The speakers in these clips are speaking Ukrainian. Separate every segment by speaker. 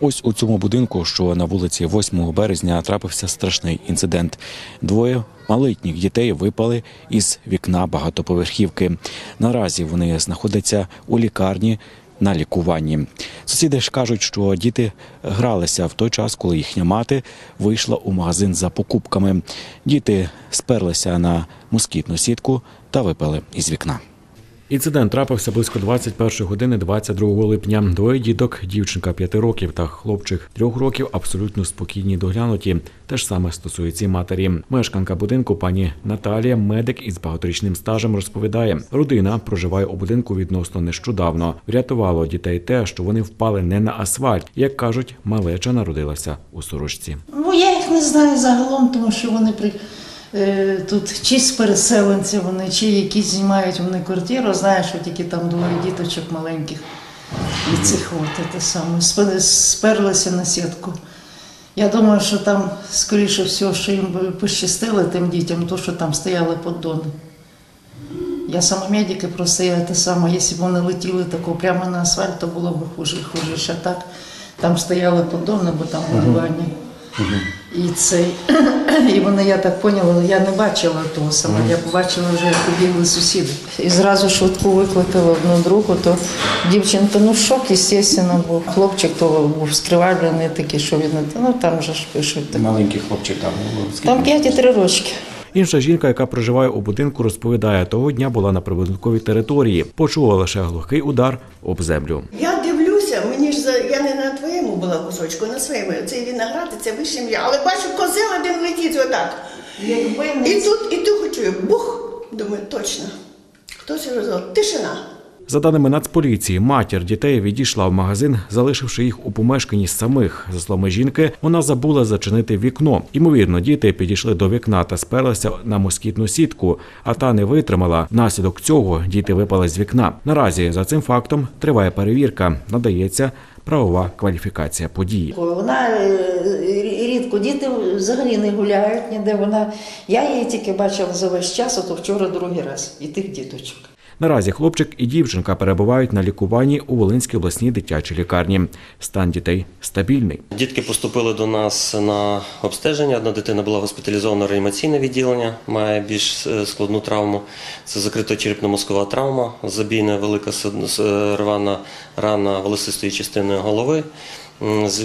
Speaker 1: Ось у цьому будинку, що на вулиці 8 березня, трапився страшний інцидент. Двоє малолітніх дітей випали із вікна багатоповерхівки. Наразі вони знаходяться у лікарні. На лікуванні сусіди ж кажуть, що діти гралися в той час, коли їхня мати вийшла у магазин за покупками. Діти сперлися на москітну сітку та випали із вікна. Інцидент трапився близько 21 години 22 липня. Двоє діток, дівчинка 5 років та хлопчик 3 років, абсолютно спокійні доглянуті. Те ж саме стосується матері. Мешканка будинку пані Наталія, медик із багаторічним стажем, розповідає, родина проживає у будинку відносно нещодавно. Врятувало дітей те, що вони впали не на асфальт. Як кажуть, малеча народилася у сорочці.
Speaker 2: Ну, я їх не знаю загалом, тому що вони при, тут чи з переселенці вони, чи якісь знімають вони квартиру. Знаю, що тільки там двоє діточок маленьких. І цих от те саме сперлися на сітку. Я думаю, що там, скоріше всього, що їм пощастило тим дітям, то що там стояли поддони. Я сама медик, і просто я те саме, якщо б вони летіли тако прямо на асфальт, то було б хуже, хуже. А так там стояли поддони, бо там вирування. І цей, і вони, я так поняла, я не бачила того саме, я побачила вже, як побігли сусіди. І зразу швидку викликали одну другу, то дівчинка, ну шок, звісно, був. Хлопчик то був скривавлений такий, що він, не- ну там же ж пишуть. Так.
Speaker 1: Маленький хлопчик там
Speaker 2: Там 5 і 3 рочки.
Speaker 1: Інша жінка, яка проживає у будинку, розповідає, того дня була на прибудинковій території. Почула лише глухий удар об землю.
Speaker 3: Я дивлюся, мені ж за я не на твоєму була кусочку, на своєму. Цей виноград, це вище м'я. Але бачу, козел один летить отак. І тут, і тут хочу, бух. Думаю, точно. Хтось розвел. Тишина.
Speaker 1: За даними Нацполіції, матір дітей відійшла в магазин, залишивши їх у помешканні самих. За словами жінки, вона забула зачинити вікно. Ймовірно, діти підійшли до вікна та сперлися на москітну сітку, а та не витримала. Внаслідок цього діти випали з вікна. Наразі за цим фактом триває перевірка. Надається правова кваліфікація події.
Speaker 2: Вона е, рідко діти взагалі не гуляють ніде. Вона я її тільки бачила за весь час, то вчора другий раз і тих діточок.
Speaker 1: Наразі хлопчик і дівчинка перебувають на лікуванні у Волинській обласній дитячій лікарні. Стан дітей стабільний.
Speaker 4: Дітки поступили до нас на обстеження. Одна дитина була госпіталізована в реанімаційне відділення, має більш е, складну травму. Це закрита черепно-мозкова травма, забійна велика с- рвана рана волосистої частини голови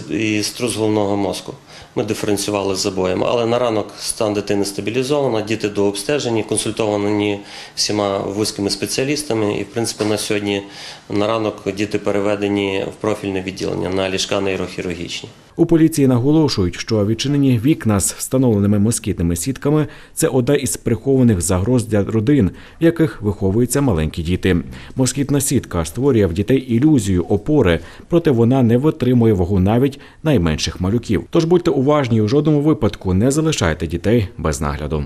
Speaker 4: і струс головного мозку. Ми диференціювали з забоями, але на ранок стан дитини стабілізовано, діти до обстеження, консультовані всіма вузькими спеціалістами. І, в принципі, на сьогодні на ранок діти переведені в профільне відділення на ліжка нейрохірургічні.
Speaker 1: У поліції наголошують, що відчинені вікна з встановленими москітними сітками це одна із прихованих загроз для родин, в яких виховуються маленькі діти. Москітна сітка створює в дітей ілюзію опори, проте вона не витримує вагу навіть найменших малюків. Тож будьте уважні у жодному випадку не залишайте дітей без нагляду.